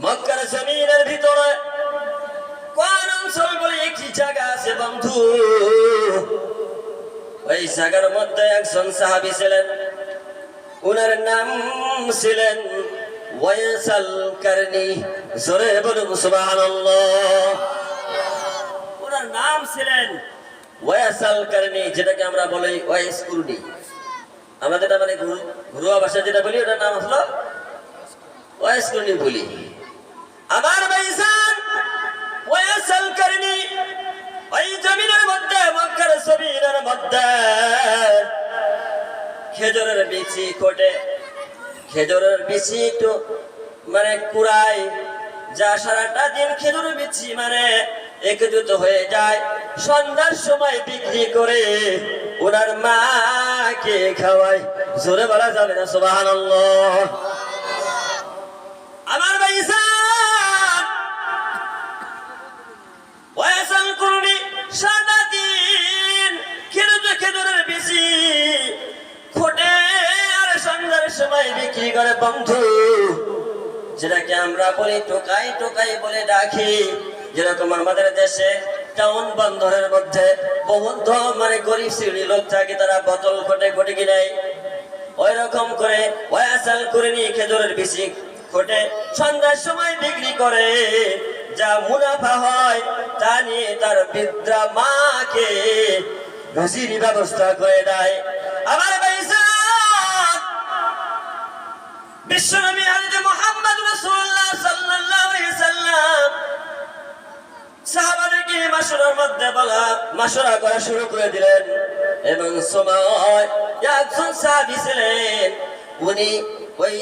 মক্কার জমিনের ভিতরে কোন অঞ্চল বলে একটি জায়গা আছে, বন্ধু? ওই জায়গার মধ্যে একজন সাহাবি ছিলেন। ওনার নাম ছিলেন ওয়াইসাল কারনি। জোরে বলুন, সুবহানাল্লাহ। ওনার নাম ছিলেন ওয়াইসাল কারনি, যেটাকে আমরা বলি ওয়াইস কুরনি। আমরা যেটা মানে ঘুর- ঘরোয়া ভাষা যেটা বলি, ওটার নাম হলো ওয়াইস কুরনি বলি। আমার ভাইজান ওয়াইসাল কারনি ওই জমিনের মধ্যে, মক্কার জমিনের মধ্যে। খেজুরের বিচি কোটে, খেজুরের বিচি একটু মানে কুড়াই যা সারাটা দিন খেজুর বিচি মানে একজুত হয়ে যায়, সন্ধ্যার সময় বিক্রি করে ওনার মাকে খাওয়ায়। জোরে বলা যাবে না সুবাহান বন্ধু, যেটাকে আমরা বলি টোকাই টোকাই বলে ডাকি, যেরকম আমাদের দেশে টাউন বন্দরের মধ্যে বহুত মানে গরিব শ্রেণি লোক থাকে, তারা বোতল ফোটে ফোটে কিনাই ওই রকম করে ওয়াসাল করে নিয়ে খেজুরের বেশি ফোটে সন্ধ্যার সময় বিক্রি করে। যা মুনাফা হয় তা নিয়ে তার বৃদ্ধা মাকে রুজির ব্যবস্থা করে দেয়। আমার বিশ্বনবী মধ্যে বলা করা শুরু করে দিলেন এবং উনি ওই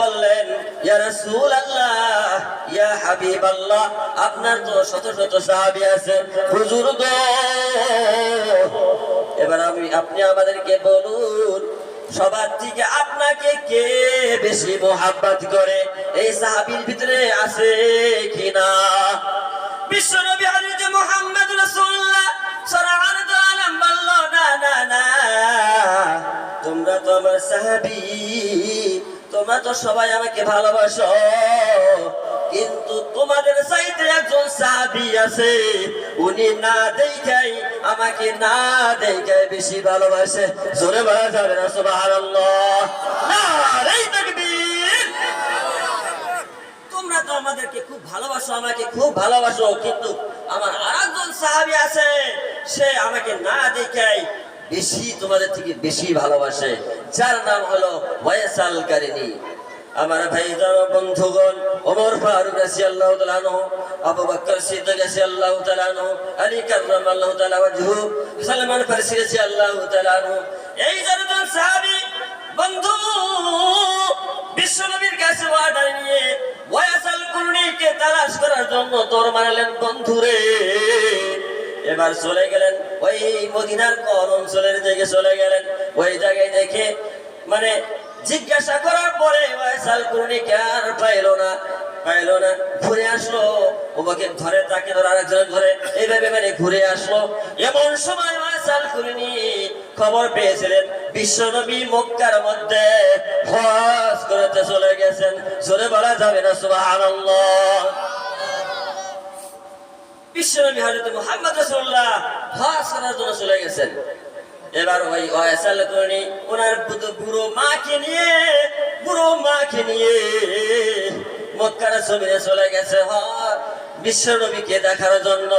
বললেন, ইয়া রাসূলুল্লাহ, ইয়া হাবিবাল্লাহ, আপনার তো শত শত সাহাবী আছে, হুজুর এবার আমি, আপনি আমাদেরকে বলুন সবার থেকে আপনাকে কে বেশি মোহাব্বত করে? এই সাহাবীর ভিতরে আছে কিনা? বিশ্বনবী হযরত মুহাম্মদ রাসূলুল্লাহ সাল্লাল্লাহু আলাইহি বলল, না না না, তোমরা তো আমার সাহাবী, তোমরা তো সবাই আমাকে ভালোবাসো, কিন্তু তোমাদের চাইতে একজন সাহাবি আছে। উনি না দেখাই আমাকে না দেখাই বেশি ভালোবাসে। জোরে বলা যাবে না তোমরা তো আমাদেরকে খুব ভালোবাসো, আমাকে খুব ভালোবাসো, কিন্তু আমার আছে, সে আমাকে না দেখাই বেশি তোমাদের থেকে বেশি ভালোবাসে, যার নাম হলো আমার ও বন্ধুগণ, ওমর ফারুক আনহু আবু বকর সিদ্দিক রাদিয়াল্লাহু তাআলা আনহু, আলী কাররামাল্লাহু তাআলা ওয়াজহু, সালমান ফারসি রাদিয়াল্লাহু তাআলা আনহু। এই চারজন সাহাবী, বন্ধু, বিশ্বনবীর কাছে অর্ডার নিয়ে ওয়াসাল কুরনিকে তালাশ করার জন্য তোর মারলেন বন্ধুরে এবার চলে গেলেন, ওই মদিনার কোন অঞ্চলের দিকে চলে গেলেন। ওই জায়গায় দেখে মানে জিজ্ঞাসা করার পরে ওয়াসাল কুরনিকে আর পাইলো না। পাইলো না, ঘুরে আসলো। ওকে ধরে তাকে ধরে আরেকজন ধরে এইভাবে মানে ঘুরে আসলো। এমন সময় ওয়াসাল কুরনি খবর পেয়েছিলেন, বিশ্বনবী মক্কার মধ্যে হজ করতে চলে গেছেন। চলে বলা যাবে না, সুবহানাল্লাহ। বিশ্বনবী হযরত মুহাম্মদ রাসূলুল্লাহ হজ করার জন্য চলে গেছেন। এবার ওই ওয়াসাল করনি ওনার বুড়ো মাকে নিয়ে, বুড়ো মাকে নিয়ে মক্কার জমিনে চলে গেছে হজ বিশ্বনবীকে দেখার জন্য।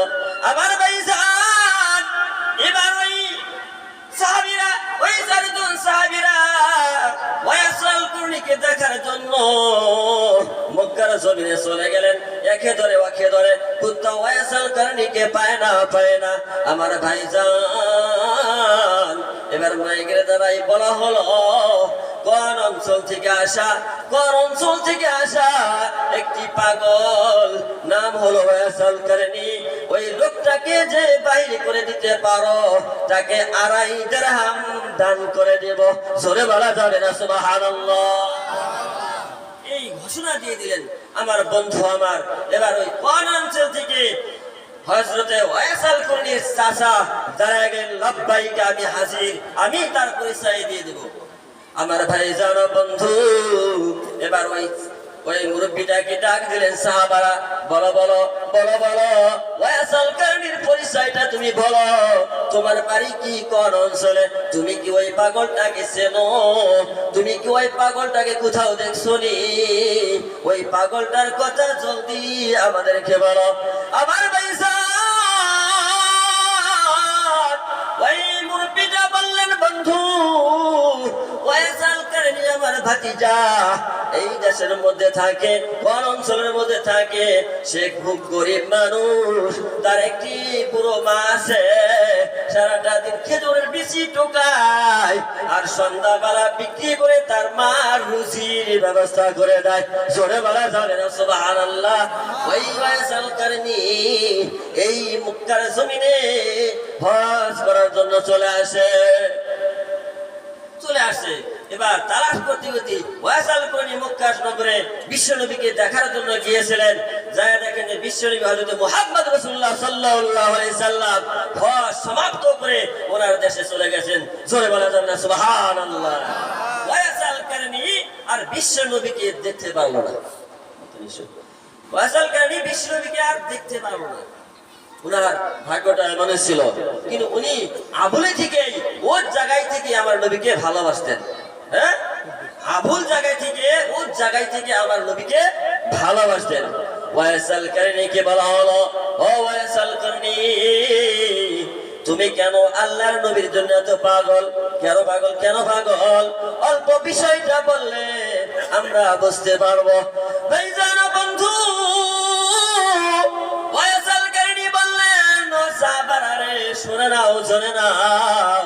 আবার ভাইজান এবার ওই সাহাবীরা, ওই চারজন ওয়াসাল দেখার জন্য চলে গেলেন। একে ধরে ধরে পায় না পায় না। আমার ভাইজান, এবার মাইকের দ্বারাই বলা হলো কোন অঞ্চল থেকে আসা কোন অঞ্চল থেকে আসা একটি পাগল। নাম হলো ওয়াসাল কুরনি ওই লোকটাকে যে বাইরে করে দিতে পারো, তাকে আড়াই দেড়হাম দান করে দেব। জোরে বলা যাবে না, সুবহানাল্লাহ। এই ঘোষণা দিয়ে দিলেন আমার বন্ধু আমার। এবার ওই কোন অঞ্চল থেকে হজরতে ওয়াসাল লব্বাইকা আমি হাজির। আমি তার পরিচয় দিয়ে দেব। আমার ভাই জানো বন্ধু, এবার ওই ওই মুরব্বীটাকে ডাক দিলেন সাহাবারা, বলো বলো বলো বলো পরিচয়টা তুমি বলো, তোমার বাড়ি কি, কোন অঞ্চলে, তুমি কি ওই পাগলটাকে চেনো, তুমি কি ওই পাগলটাকে কোথাও দেখছ ওই পাগলটার কথা জলদি আমাদেরকে বলো, আমার ভাতিজা, এই দেশের মধ্যে থাকে কোন অঞ্চলের মধ্যে থাকে, সে খুব গরিব মানুষ, তার একটি পুরো মা আছে, সারাটা দিন খেজুরের বেশি টোকায় আর সন্ধ্যাবেলা বিক্রি করে তার মার রুচির ব্যবস্থা করে দেয়। জোরে বলা যাবে না, সুবহানাল্লাহ। ওই ওয়াসাল কারণী, এই মুক্তার জমিনে হজ করার জন্য চলে আসে। চলে আসে। এবার তালাশ করতে ওয়াসাল করি মক্কাস নগরে বিশ্বনবীকে দেখার জন্য গিয়েছিলেন। যায় দেখেন যে বিশ্বনবী হযরত মুহাম্মদ সাল্লাম হজ সমাপ্ত করে ওনার দেশে চলে গেছেন। জোরে বলা যাবে না ওয়াসাল করনি আর বিশ্বনবীকে দেখতে পারল না। ওয়াসাল করনি বিশ্বনবীকে আর দেখতে পারল না। উনার ভাগ্যটা এমন ছিল। কিন্তু উনি আবুলে থেকে ওর জায়গায় থেকে আমার নবীকে ভালোবাসতেন। হ্যাঁ? আবুল জায়গায় থেকে ওর জায়গায় থেকে আমার নবীকে ভালোবাসতেন। ওয়াসাল কারণীকে বলা হলো, ও ওয়াসাল কারণী, তুমি কেন আল্লাহর নবীর জন্য এত পাগল? কেন পাগল? কেন পাগল? অল্প বিষয়টা বললে আমরা বুঝতে পারব। ভাইজান বন্ধু ওয়াসাল কারণী বললেন, ও শুনে নাও শুনে নাও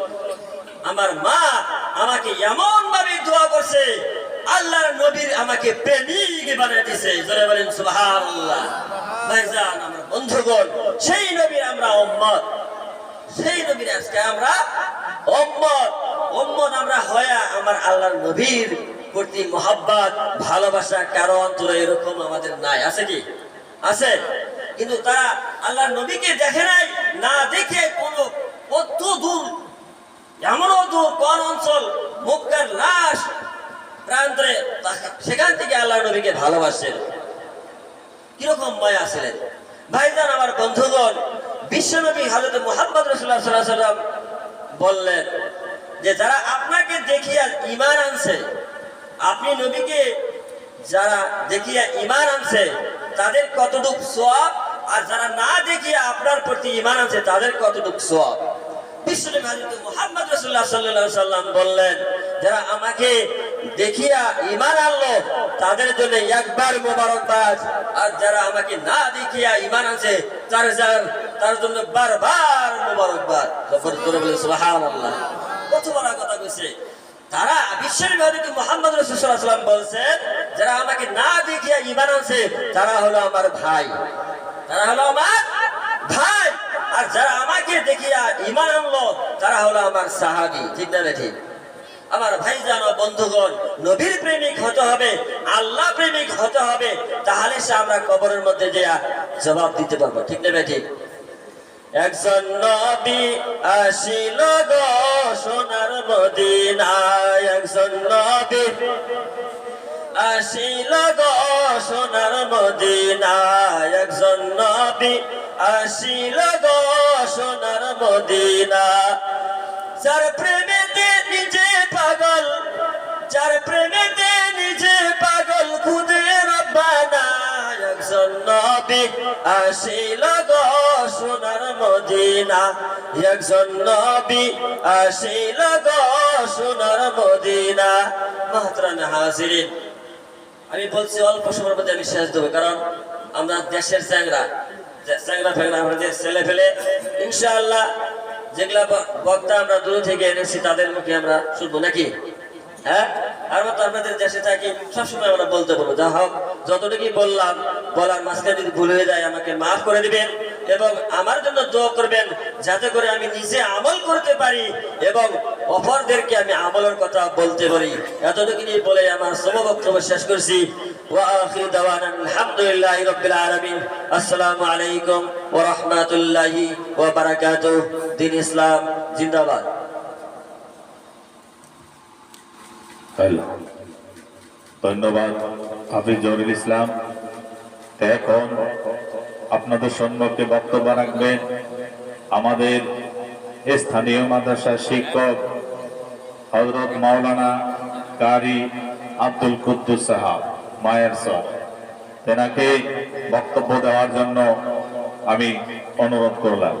আমার মা আমাকে এমন ভাবে দোয়া করছে, আল্লাহর নবীর আমাকে প্রেমিক বানিয়ে দিছে। জোরে বলেন, সুবহানাল্লাহ। ভাইজান, আমার বন্ধুগণ, সেই নবীর আমরা উম্মত। সেই নবীর আজকে আমরা উম্মত। উম্মত আমরা হয়া আমার আল্লাহর নবীর প্রতি মোহাব্বত, ভালোবাসা, কারও অন্তরে এরকম আমাদের নাই। আছে কি? আছে। কিন্তু তারা আল্লাহর নবীকে দেখে নাই, না দেখে কোনো কত দূর এমনও দূর কোন অঞ্চল মুক্তার লাশ প্রান্তরে সেখান থেকে আল্লাহ নবীকে ভালোবাসেন। কীরকম মায়া ছিলেন। ভাইজান, আমার বন্ধুগণ, বিশ্বনবী হাজরত মোহাম্মদ রসুল্লাহ সাল্লাহ সাল্লাম বললেন যে, যারা আপনাকে দেখিয়া ইমান আনছে, আপনি নবীকে যারা দেখিয়া ইমান আনছে, তাদের কতটুক সোয়াব আর যারা না দেখিয়া আপনার প্রতি ইমান আনছে, তাদের কতটুক সোয়াব বললেন, যারা আমাকে দেখিয়া আনলো, তাদের জন্য একবার আর যারা আমাকে না দেখিয়া তার তার জন্য বারবার মোবারকবাদ। তারা বিশ্বের নবী মুহাম্মদ যারা আমাকে না দেখিয়া আনছে, তারা হলো আমার ভাই। তারা হলো আমার ভাই। আর যারা আমাকে দেখিয়া ইমান আনলো, তারা হলো আমার সাহাবি। ঠিক না ঠিক? আমার ভাইজান ও বন্ধুগণ, নবীর প্রেমিক হতে হবে, আল্লাহ প্রেমিক হতে হবে, তাহলে সে আমরা কবরের মধ্যে যে জবাব দিতে পারব। ঠিক নেবে ঠিক? একজন নবী আসিল গো সোনার মদিনায়, একজন নবী আসিল গো সোনার মদিনায়। একজন নবী আসিল গো সোনার মদিনা। যার প্রেমেতে নিজে পাগল, যার প্রেমেতে নিজে পাগল, খুদে রব্বানা একজন নবী আসিল গো সোনার মদিনা। একজন নবী আসিল গো সোনার মদিনা। মাহতরামে হাজিরিন, আমি বলছি অল্প সময়ের মধ্যে আমি শেষ দেবো, কারণ আমরা দেশের চ্যাংরা। চ্যাংরা ফ্যাংরা আমাদের ছেলে ফেলে, ইনশাআল্লাহ যেগুলা বক্তা আমরা দূর থেকে এনেছি, তাদের মুখে আমরা শুনব নাকি? হ্যাঁ? আপনাদের দেশে থাকি, সবসময় আমরা বলতে বলব, যা হোক বললাম, বলার যদি ভুল হয়ে যায়, আমাকে মাফ করে এবং আমার জন্য দোয়া করবেন, যাতে করে আমি নিজে আমল করতে পারি এবং অপরদেরকে আমি আমলের কথা বলতে পারি। এতটুকু বলে আমার সমবক্তব্য শেষ করছি। وآخر دعوانا الحمد لله رب العالمين السلام عليكم ورحمة الله وبركاته دين إسلام জিন্দাবাদ হ্যালো ধন্যবাদ হাফিজ জহুরুল ইসলাম এখন আপনাদের সম্মুখে বক্তব্য রাখবেন আমাদের স্থানীয় মাদ্রাসার শিক্ষক হজরত মাওলানা কারি আব্দুল কুদ্দুস সাহাব মায়ের সব তেনাকে বক্তব্য দেওয়ার জন্য আমি অনুরোধ করলাম।